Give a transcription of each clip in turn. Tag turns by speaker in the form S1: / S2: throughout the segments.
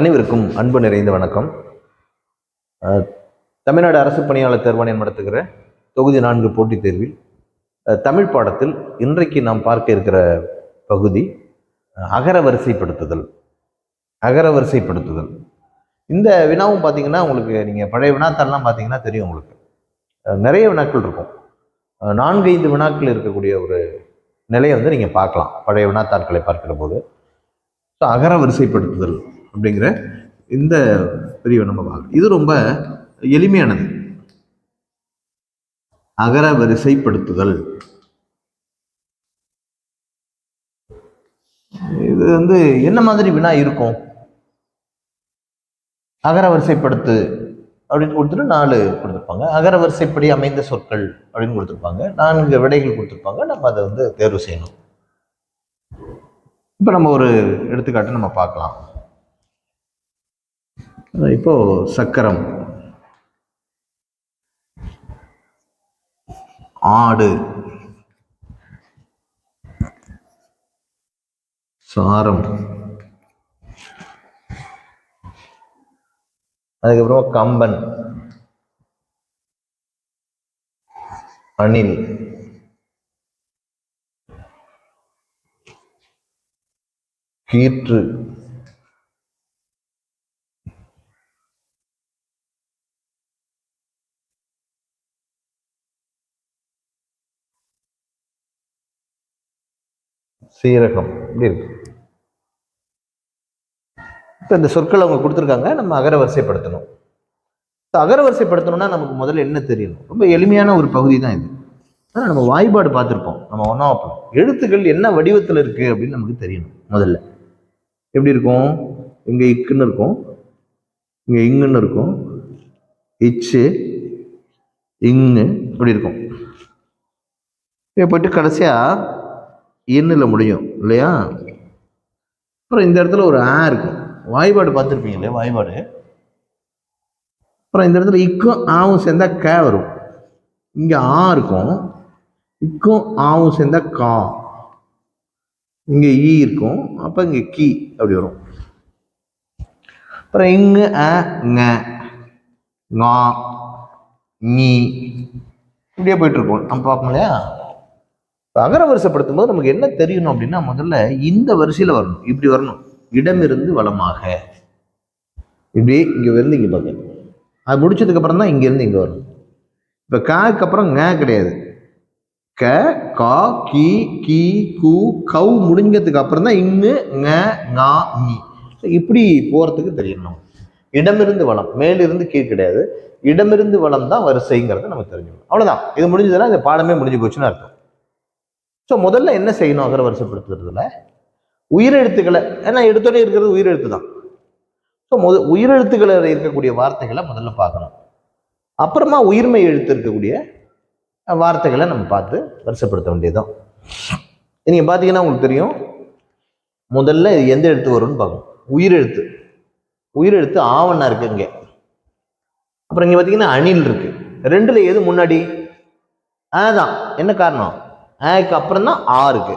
S1: அனைவருக்கும் அன்பு நிறைந்த வணக்கம். தமிழ்நாடு அரசு பணியாளர் தேர்வாணையம் நடத்துகிற தொகுதி நான்கு போட்டித் தேர்வில் தமிழ் பாடத்தில் இன்றைக்கு நாம் பார்க்க இருக்கிற பகுதி அகர வரிசைப்படுத்துதல். அகர வரிசைப்படுத்துதல். இந்த வினாவும் பார்த்தீங்கன்னா உங்களுக்கு நீங்கள் பழைய வினாத்தாள்லாம் பார்த்தீங்கன்னா தெரியும் உங்களுக்கு. நிறைய வினாக்கள் இருக்கும். நான்கு ஐந்து வினாக்கள் இருக்கக்கூடிய ஒரு நிலையை வந்து நீங்கள் பார்க்கலாம். பழைய வினாத்தாட்களை பார்க்கிற போது. ஸோ அகர வரிசைப்படுத்துதல். அப்படிங்கிற இந்த பிரிவை நம்ம பார்க்கலாம் இது ரொம்ப எளிமையானது. அகர வரிசைப்படுத்துதல். இது வந்து என்ன மாதிரி வினா இருக்கும்? அகர வரிசைப்படுத்து அப்படின்னு கொடுத்துட்டு நாலு கொடுத்துருப்பாங்க. அகர வரிசைப்படி அமைந்த சொற்கள் அப்படின்னு கொடுத்துருப்பாங்க. நான்கு விடைகள் கொடுத்துருப்பாங்க. நம்ம அதை வந்து தேர்வு செய்யணும். இப்போ நம்ம ஒரு எடுத்துக்காட்டு நம்ம பார்க்கலாம். இப்போ சக்கரம். ஆடு. சாரம். அதுக்கப்புறம் கம்பன். அணில். கீற்று. சீரகம். இப்படி இருக்கு. இப்போ இந்த சொற்கள் அவங்க கொடுத்துருக்காங்க நம்ம அகர வரிசைப்படுத்தணும். இப்போ அகர வரிசைப்படுத்தணும்னா நமக்கு முதல்ல என்ன தெரியணும்? ரொம்ப எளிமையான ஒரு பகுதி தான் இது. ஆனால் நம்ம வாய்ப்பாடு பார்த்துருப்போம். நம்ம ஒன்றா வைப்போம் எழுத்துக்கள் என்ன வடிவத்தில் இருக்குது அப்படின்னு நமக்கு தெரியணும் முதல்ல. எப்படி இருக்கும்? இங்கே இக்குன்னு இருக்கும். இங்கே இங்குன்னு இருக்கும். இச்சு இங்கு இப்படி இருக்கும். இப்போ போயிட்டு கடைசியாக எண்ணில் முடியும் இல்லையா? அப்புறம் இந்த இடத்துல ஒரு ஆ இருக்கும் வாய்பாடு பார்த்துருப்பீங்க இல்லையா வாய்பாடு? அப்புறம் இந்த இடத்துல இக்கும் ஆவும் சேர்ந்தா க வரும். இங்கே ஆ இருக்கும். இக்கும் ஆவும் சேர்ந்தா கா. இங்கே ஈ இருக்கும். அப்போ இங்கே கி அப்படி வரும். அப்புறம் இங்கு அ ங ஙா நீ இப்படியே போயிட்டுருக்கோம் நம்ம பார்ப்போம் இல்லையா? அகர வரிசைப்படுத்தும் போது நமக்கு என்ன தெரியணும் அப்படின்னா முதல்ல இந்த வரிசையில் வரணும். இப்படி வரணும். இடமிருந்து வளமாக இப்படி இங்கே இருந்து இங்கே பார்க்க அது முடிச்சதுக்கப்புறம் தான் இங்கேருந்து இங்கே வரணும். இப்போ காக்கு அப்புறம் ங கிடையாது. க கா கி கி கு கவு முடிஞ்சதுக்கு அப்புறம் தான் இங்கு ங ஙா நீ இப்படி போகிறதுக்கு தெரியணும். இடமிருந்து வளம் மேலிருந்து கீழ் கிடையாது. இடமிருந்து வளம் தான் வரிசைங்கிறது நமக்கு தெரிஞ்சுக்கணும். அவ்வளோதான் இது முடிஞ்சதுன்னா இந்த பாடமே முடிஞ்சு போச்சுன்னு அர்த்தம். ஸோ முதல்ல என்ன செய்யணும் அகர வரிசைப்படுத்துறதுல? உயிரெழுத்துக்களை ஏன்னா எடுத்தோடனே இருக்கிறது உயிரெழுத்து தான். ஸோ முத உயிரெழுத்துக்களை இருக்கக்கூடிய வார்த்தைகளை முதல்ல பார்க்கணும். அப்புறமா உயிர்மை எழுத்து இருக்கக்கூடிய வார்த்தைகளை நம்ம பார்த்து வரிசைப்படுத்த வேண்டியதுதான். நீங்கள் பார்த்தீங்கன்னா உங்களுக்கு தெரியும். முதல்ல இது எந்த எழுத்து வரும்னு பார்க்கணும். உயிரெழுத்து. உயிரெழுத்து ஆவண்ணா இருக்கு இங்கே. அப்புறம் இங்கே பார்த்தீங்கன்னா அணில் இருக்கு. ரெண்டில் எது முன்னாடி? அதுதான் என்ன காரணம்? ஏக்கு அப்புறம் தான் ஆ இருக்கு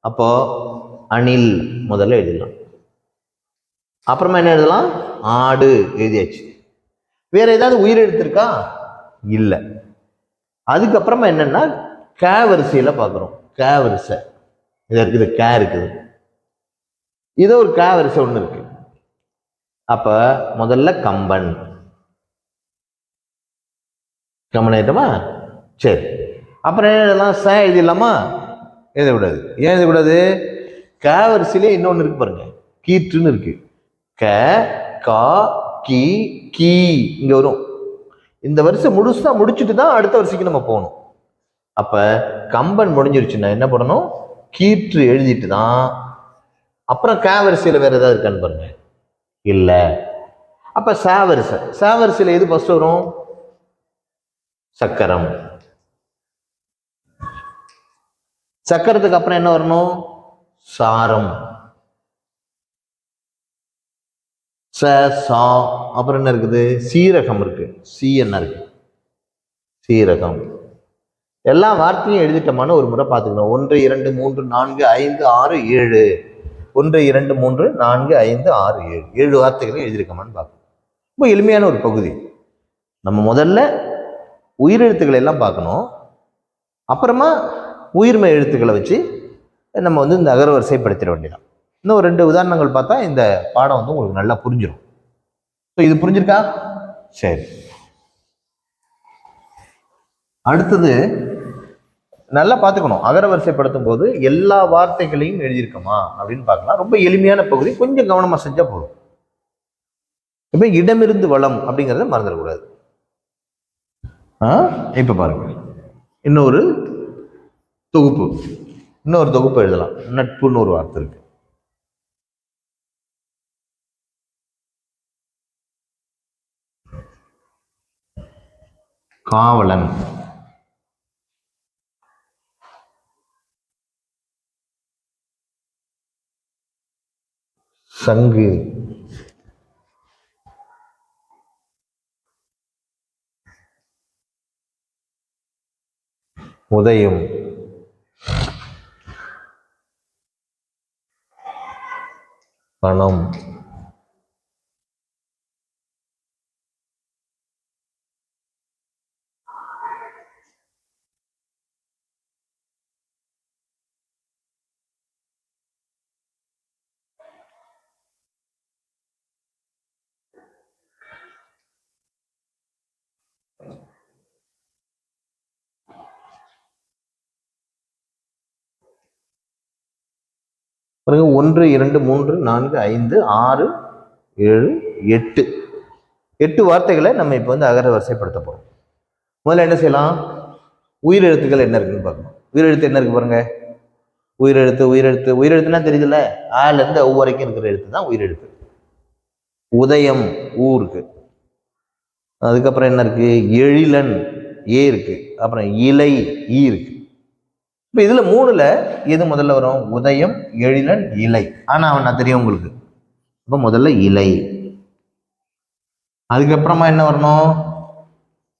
S1: அப்போ அணில் முதல்ல எழுதலாம் அப்புறமா என்ன எழுதலாம்? ஆடு எழுதியாச்சு. வேற ஏதாவது உயிரெழுத்து இருக்கா இல்லை. அதுக்கப்புறமா என்னன்னா கே வரிசையில பார்க்குறோம். கே வரிசை. இது இருக்குது கே இருக்குது. இதோ ஒரு கே வரிசை ஒன்று இருக்கு. அப்ப முதல்ல கம்பன். கம்பன் ஆயிட்டோமா சரி. அப்புறம் என்ன எழுதலாம் ச எழுதிடலாமா எழுதக்கூடாது ஏன் எழுதக்கூடாது க வரிசையிலே இன்னொன்று இருக்கு பாருங்க. கீற்றுன்னு இருக்கு. க கா கி கீ இங்கே வரும். இந்த வரிசை முழுசா முடிச்சுட்டு தான் அடுத்த வரிசைக்கு நம்ம போகணும். அப்போ கம்பன் முடிஞ்சிருச்சுன்னா என்ன பண்ணணும்? கீற்று எழுதிட்டு தான். அப்புறம் க வரிசையில் வேறு ஏதாவது இருக்கான்னு பாருங்க. இல்லை. அப்போ ச வரிசை. ச வரிசையில் எது ஃபஸ்ட் வரும்? சக்கரம். சக்கரத்துக்கு அப்புறம் என்ன வரணும்? சாரம். ச சா அப்புறம் என்ன இருக்குது? சீரகம் இருக்கு. சி என்ன இருக்கு? சீரகம். எல்லா வார்த்தையும் எழுதிட்டோமான்னு ஒரு முறை பார்த்துக்கணும். ஒன்று இரண்டு மூன்று நான்கு ஐந்து ஆறு ஏழு. ஒன்று இரண்டு மூன்று நான்கு ஐந்து ஆறு ஏழு. ஏழு வார்த்தைகளை எழுதியிருக்கோமான்னு பார்க்கணும். ரொம்ப எளிமையான ஒரு பகுதி. நம்ம முதல்ல உயிரெழுத்துக்களை எல்லாம் பார்க்கணும். அப்புறமா உயிர்மை எழுத்துக்களை வச்சு நம்ம வந்து இந்த அகரவரிசைப்படுத்திட வேண்டியதான் இன்னும் ஒரு ரெண்டு உதாரணங்கள் பார்த்தா இந்த பாடம் வந்து உங்களுக்கு நல்லா புரிஞ்சிடும் ஸோ இது புரிஞ்சிருக்கா? சரி. அடுத்தது நல்லா பார்த்துக்கணும். அகரவரிசைப்படுத்தும் போது எல்லா வார்த்தைகளையும் எழுதியிருக்கோமா அப்படின்னு பார்க்கலாம். ரொம்ப எளிமையான பகுதி. கொஞ்சம் கவனமாக செஞ்சால் போதும். இப்போ இடமிருந்து வளம் அப்படிங்கிறத மறந்துடக்கூடாது. ஆ? இப்போ பாருங்க. இன்னொரு தொகுப்பு. இன்னொரு தொகுப்பு எழுதலாம். நட்புன்னு ஒரு வார்த்தை இருக்கு. காவலன். சங்கு. உதயம். பணம் பாருங்க ஒன்று இரண்டு மூன்று நான்கு ஐந்து ஆறு ஏழு எட்டு. எட்டு வார்த்தைகளை நம்ம இப்போ வந்து அகர வரிசைப்படுத்த போகிறோம் முதல்ல என்ன செய்யலாம்? உயிரெழுத்துக்கள் என்ன இருக்குன்னு பார்க்கணும். உயிரெழுத்து என்ன இருக்கு பாருங்க? உயிரெழுத்து உயிரெழுத்து. உயிரெழுத்துனா தெரியுதுல்ல? ஆலேருந்து ஒவ்வொருக்கும் ஒவ்வொரு வரைக்கும் இருக்கிற எழுத்து தான் உயிரெழுத்து. உதயம் ஊ இருக்கு. அதுக்கப்புறம் என்ன இருக்கு? எழிலன் ஏ இருக்கு. அப்புறம் இலை ஈ இருக்கு. இப்போ இதில் மூணுல எது முதல்ல வரும்? உதயம் எழிலன் இலை. ஆனால் அவன் நான் தெரியும் உங்களுக்கு. இப்போ முதல்ல இலை. அதுக்கப்புறமா என்ன வரணும்?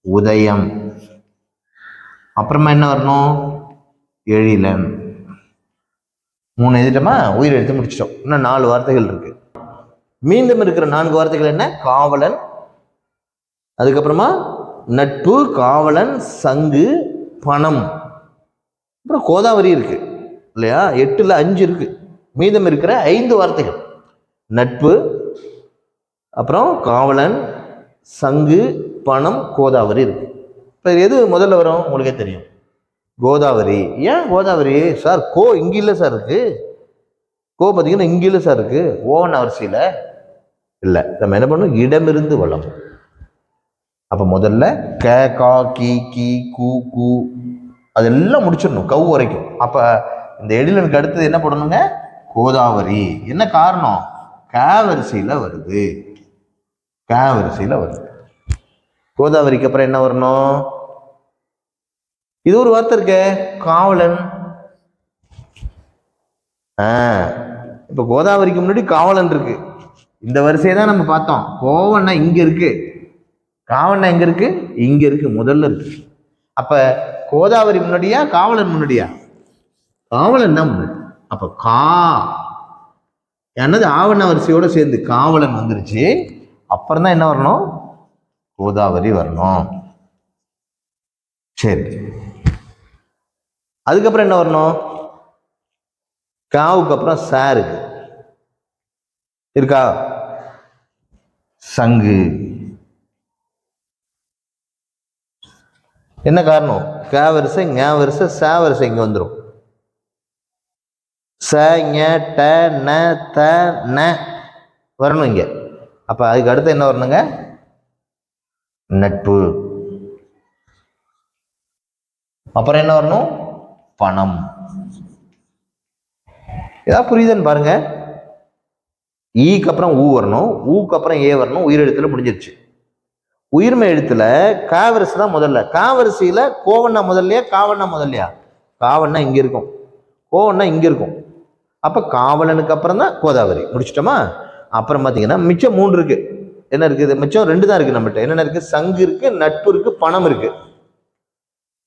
S1: உதயம். அப்புறமா என்ன வரணும்? எழிலன். மூணு எழுதிட்டோமா? உயிர் எடுத்து முடிச்சிட்டோம். இன்னும் நாலு வார்த்தைகள் இருக்கு. மீண்டும் இருக்கிற நான்கு வார்த்தைகள் என்ன? காவலன். அதுக்கப்புறமா நட்பு காவலன் சங்கு பணம். அப்புறம் கோதாவரி இருக்குது இல்லையா? எட்டில் அஞ்சு இருக்குது மீதம் இருக்கிற ஐந்து வார்த்தைகள். நட்பு அப்புறம் காவலன் சங்கு பணம் கோதாவரி இருக்குது இப்போ எது முதல்ல வரும்? உங்களுக்கே தெரியும். கோதாவரி. ஏன் கோதாவரி? சார் கோ இங்கே இல்லை சார் இருக்கு. கோ பார்த்தீங்கன்னா இங்கே இல்லை சார் இருக்கு. ஓன் அவரிசையில் இல்லை. நம்ம என்ன பண்ணணும்? இடமிருந்து வளம் அப்போ முதல்ல க கா கி கி கு கு அதெல்லாம் முடிச்சிடணும் கவு வரைக்கும். அப்போ இந்த எழிலனுக்கு அடுத்தது என்ன பண்ணணுங்க கோதாவரி. என்ன காரணம்? காவரிசையில் வருது. காவரிசையில் வருது. கோதாவரிக்கு அப்புறம் என்ன வரணும்? இது ஒரு வார்த்தை இருக்கே காவலன். ஆ இப்போ கோதாவரிக்கு முன்னாடி காவலன் இருக்கு. இந்த வரிசையை தான் நம்ம பார்த்தோம். கோவன்னா இங்க இருக்கு. காவன்னா எங்க இருக்கு? இங்க இருக்கு முதல்ல இருக்கு. அப்ப கோதாவரி முன்னாடியா காவலன் முன்னாடியா? காவலன் தான் முன்னாடி. அப்போ கா என்னது ஆவண வரிசையோடு சேர்ந்து காவலன் வந்துருச்சு. அப்புறம் தான் என்ன வரணும்? கோதாவரி வரணும். சரி. அதுக்கப்புறம் என்ன வரணும்? காவுக்கு அப்புறம் சாருக்கு. இருக்கா? சங்கு. என்ன காரணம்? க வரிசை ஞ வரிசை ச வரிசை இங்கே வந்துடும் ச ஞ ட ந த ந வரணும் இங்கே. அப்போ அதுக்கு அடுத்து என்ன வரணுங்க? நட்பு. அப்புறம் என்ன வரணும்? பணம். ஏதாவது புரியுதுன்னு பாருங்க. ஈக்கு அப்புறம் ஊ வரணும். ஊக்கு அப்புறம் ஏ வரணும். உயிரெழுத்துல முடிஞ்சிருச்சு. உயிர்மை எழுத்துல காவரிசு தான் முதல்ல. காவரிசையில கோவண்ணா முதல்லையா காவண்ணா முதல்லையா? காவண்ணா இங்க இருக்கும். கோவண்ணா இங்க இருக்கும். அப்ப காவலனுக்கு அப்புறம் தான் கோதாவரி. முடிச்சிட்டோமா? அப்புறம் பாத்தீங்கன்னா மிச்சம் மூன்று இருக்கு. என்ன இருக்குது? மிச்சம் ரெண்டு தான் இருக்கு நம்மகிட்ட என்னென்ன இருக்கு? சங்கு இருக்கு நட்பு இருக்கு பணம் இருக்கு.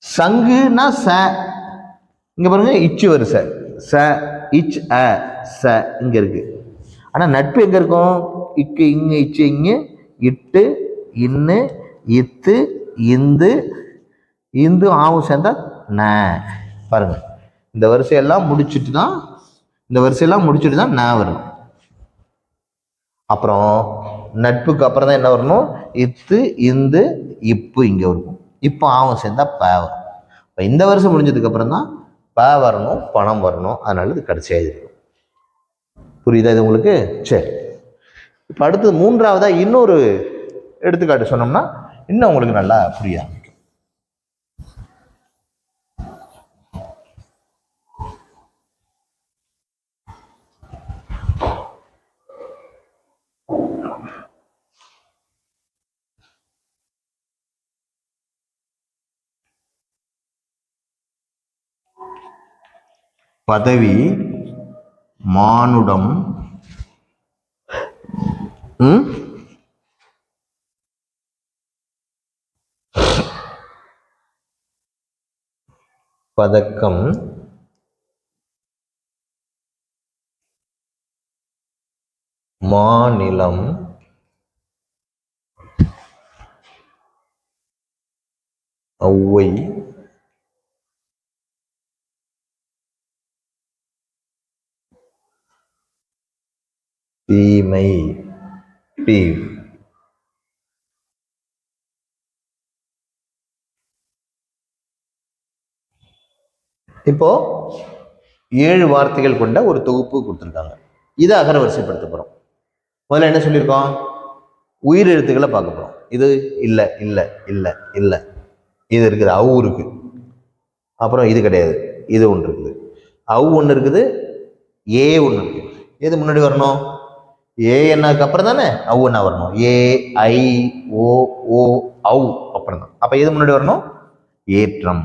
S1: சங்குனா ச. இங்க பாருங்க இச்சு வரிசை ச இச் அ ச இங்க இருக்கு. ஆனா நட்பு எங்க இருக்கும்? இக்கு இங்க இச்சு இங்க இட்டு இன்னு இத்து இந்து. இந்து ஆவும் சேர்ந்தா ந. பாருங்க. இந்த வரிசையெல்லாம் முடிச்சுட்டு தான் இந்த வரிசையெல்லாம் முடிச்சுட்டு தான் ந வரும். அப்புறம் நட்புக்கு அப்புறம் தான் என்ன வரணும்? இத்து இந்து இப்பு இங்கே இருக்கும். இப்போ ஆவும் சேர்ந்தா ப வரும். இப்போ இந்த வருஷம் முடிஞ்சதுக்கு அப்புறம் தான் ப வரணும் பணம் வரணும். அதனால இது கடைசியாக இருக்கும் புரியுதா இது உங்களுக்கு? சரி. இப்போ அடுத்தது மூன்றாவதாக இன்னொரு எடுத்துக்காட்டு சொன்னோம்னா இன்னும் உங்களுக்கு நல்லா புரிய ஆரம்பிக்கும். பதவி மானுடம் பதக்கம். மாநிலம். ஔவை தீமை பீவ் இப்போ ஏழு வார்த்தைகள் கொண்ட ஒரு தொகுப்பு கொடுத்துருக்காங்க. இதை அகர வரிசைப்படுத்த போகிறோம் முதல்ல என்ன சொல்லியிருக்கோம்? உயிர் எழுத்துக்களை பார்க்க போகிறோம் இது இல்லை இல்லை இல்லை இல்லை. இது இருக்குது அவு இருக்குது. அப்புறம் இது கிடையாது. இது ஒன்று இருக்குது. அவு ஒன்று இருக்குது ஏ ஒன்று இருக்குது. எது முன்னாடி வரணும்? ஏ என்னக்கு அப்புறம் தானே? அவு என்ன வரணும். ஏ ஐ ஓ ஓ அவு அப்புறம் தான். அப்போ எது முன்னாடி வரணும்? ஏற்றம்.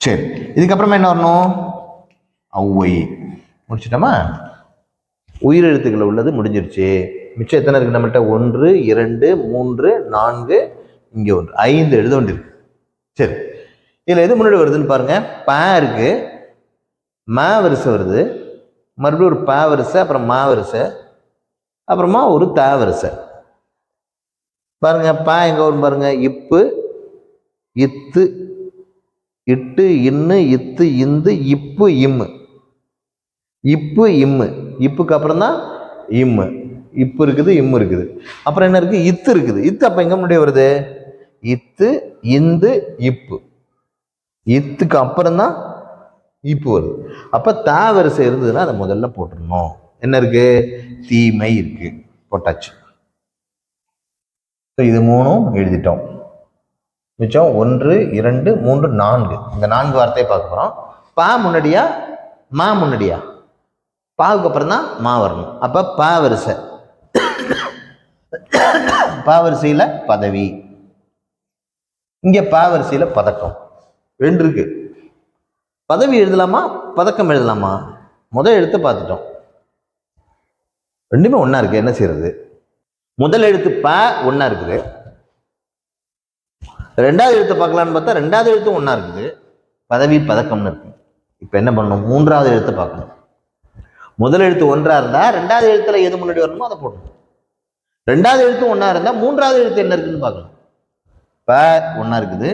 S1: சரி இதுக்கப்புறமா என்ன வரணும்? அவ்வை. முடிச்சிட்டோமா? உயிரெழுத்துக்கள் உள்ளது முடிஞ்சிருச்சு. மிச்சம் எத்தனை இருக்கு நம்மகிட்ட ஒன்று இரண்டு மூன்று நான்கு இங்கே ஒன்று. ஐந்து எழுத வேண்டியிருக்கு. சரி இதில் எது முன்னாடி வருதுன்னு பாருங்க. ப இருக்கு. ம வரிசை வருது. மறுபடியும் ஒரு ப வரிசை அப்புறம் மா வரிசை அப்புறமா ஒரு த வரிசை. பாருங்க ப எங்க வரும் பாருங்க? இப்பு இத்து இட்டு இன்னு இத்து இந்து இப்பு இம்மு இப்பு இம்மு இப்புக்கு அப்புறம் தான் இம்மு இப்பு இருக்குது இம்மு இருக்குது. அப்புறம் என்ன இருக்கு இத்து இருக்குது. இத்து அப்ப எங்க முன்னாடி வருது? இத்து இந்து இப்பு. இத்துக்கு அப்புறம் தான் இப்பு வருது. அப்ப தா வரிசை இருந்ததுன்னா அதை முதல்ல போட்டுடணும். என்ன இருக்கு? தீமை இருக்கு. போட்டாச்சு. இது மூணும் எழுதிட்டோம். மிச்சம் ஒன்று இரண்டு மூன்று நான்கு. இந்த நான்கு வார்த்தையை பார்க்க போகிறோம் பா முன்னாடியா? மா முன்னாடியா? பாவுக்கு அப்புறம் தான் மா வரணும். அப்போ பா வரிசை. பா பதவி. இங்கே பாவரிசையில் பதக்கம். ரெண்டு இருக்கு. பதவி எழுதலாமா? பதக்கம் எழுதலாமா? முதல் எழுத்து பார்த்துட்டோம். ரெண்டுமே ஒன்றா இருக்குது என்ன செய்கிறது முதல் எழுத்து ப ஒன்றா இருக்குது. ரெண்டாவது எழுத்து பார்க்கலான்னு பார்த்தா ரெண்டாவது எழுத்தும் ஒன்றா இருக்குது. பதவி பதக்கம்னு இருக்கு. இப்போ என்ன பண்ணணும்? மூன்றாவது எழுத்து பார்க்கணும். முதல் எழுத்து ஒன்றா இருந்தா ரெண்டாவது எழுத்துல எது முன்னாடி வரணுமோ அதை போடணும். ரெண்டாவது எழுத்து ஒன்றா இருந்தா மூன்றாவது எழுத்து என்ன இருக்குன்னு பார்க்கணும் ப ஒன்றா இருக்குது.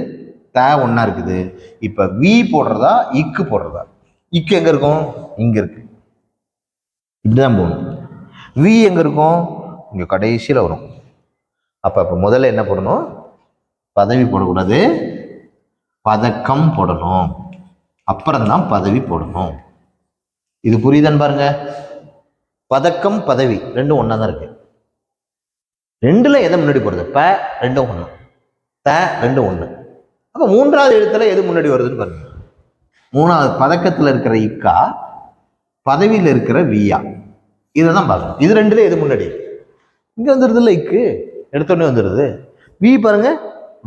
S1: த ஒன்றா இருக்குது. இப்போ வி போடுறதா இக்கு போடுறதா? இக்கு எங்கே இருக்கும்? இங்கே இருக்கு. இப்படிதான் போகணும் வி எங்கே இருக்கும்? இங்கே கடைசியில் வரும். அப்போ இப்ப முதல்ல என்ன போடணும்? பதவி போடக்கூடாது. பதக்கம் போடணும். அப்புறம்தான் பதவி போடணும். இது புரியுதான்னு பாருங்க பதக்கம் பதவி ரெண்டும் ஒன்றா தான் இருக்கு. ரெண்டுல எதை முன்னாடி போடுறது ப ரெண்டும் ஒன்று த ரெண்டும் ஒன்று அப்போ மூன்றாவது எழுத்துல எது முன்னாடி வருதுன்னு பாருங்க. மூணாவது பதக்கத்தில் இருக்கிற இக்கா பதவியில் இருக்கிற வியா. இதை தான் பார்க்கணும். இது ரெண்டுல எது முன்னாடி? இங்கே வந்துடுது இல்லை இக்கு. எடுத்தோடனே வந்துடுது வி பாருங்க.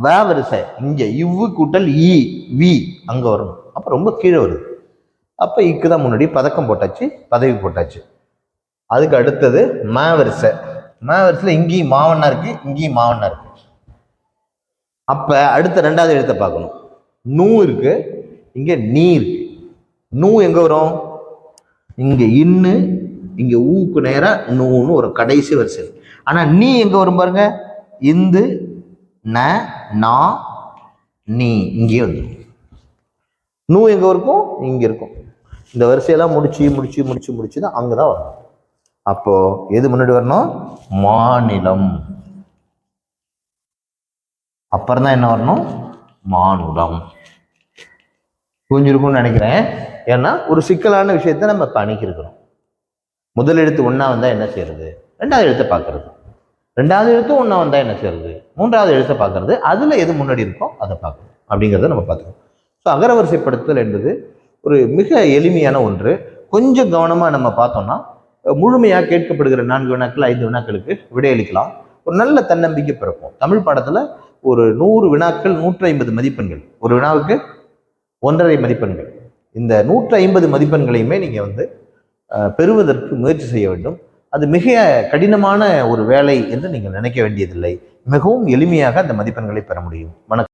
S1: வே வரிசை. இங்கே இவ்வு கூட்டல் இ வி அங்கே வரணும் அப்போ ரொம்ப கீழே வருது. அப்போ இக்கு தான் முன்னாடி பதக்கம் போட்டாச்சு பதவி போட்டாச்சு. அதுக்கு அடுத்தது ம வரிசை. ம வரிசையில் இங்கேயும் மாவண்ணா இருக்கு இங்கேயும் மாவண்ணா இருக்குது அப்போ அடுத்த ரெண்டாவது எழுத்தை பார்க்கணும். நூ இருக்கு இங்கே நீ இருக்கு. நூ எங்கே வரும்? இங்கே இன்னு இங்கே ஊக்கு நேராக நூன்னு ஒரு கடைசி வரிசை ஆனால் நீ எங்கே வரும் பாருங்க? இந்து ந நா நீ. இங்கேயே வந்து. நூ எங்கே இருக்கும்? இங்கே இருக்கும். இந்த வரிசையெல்லாம் முடிச்சு முடிச்சு முடிச்சு முடிச்சு தான் அங்கதான் வரணும் அப்போ எது முன்னாடி வரணும்? மாநிலம். அப்புறம் தான் என்ன வரணும்? மானுடம் புரிஞ்சிருக்கும்னு நினைக்கிறேன். ஏன்னா ஒரு சிக்கலான விஷயத்தை நம்ம இப்போ முதல் எழுத்து ஒன்றா வந்தால் என்ன செய்யறது? ரெண்டாவது எழுத்தை பார்க்கறது. ரெண்டாவது எழுத்து ஒன்றா வந்தால் என்ன செய்யறது? மூன்றாவது எழுத்தை பார்க்கறது. அதில் எது முன்னாடி இருக்கோ அதை பார்க்கணும். அப்படிங்கிறத நம்ம பார்த்துக்கணும். ஸோ அகரவரிசைப்படுத்துதல் என்பது ஒரு மிக எளிமையான ஒன்று. கொஞ்சம் கவனமாக நம்ம பார்த்தோம்னா முழுமையாக கேட்கப்படுகிற நான்கு வினாக்கள் ஐந்து வினாக்களுக்கு விடையளிக்கலாம். ஒரு நல்ல தன்னம்பிக்கை பிறக்கும் தமிழ் பாடத்தில் ஒரு நூறு வினாக்கள் நூற்றி ஐம்பது மதிப்பெண்கள். ஒரு வினாவுக்கு ஒன்றரை மதிப்பெண்கள். இந்த நூற்றி ஐம்பது மதிப்பெண்களையுமே நீங்கள் வந்து பெறுவதற்கு முயற்சி செய்ய வேண்டும். அது மிக கடினமான ஒரு வேலை என்று நீங்கள் நினைக்க வேண்டியதில்லை. மிகவும் எளிமையாக அந்த மதிப்பெண்களை பெற முடியும். வணக்கம்.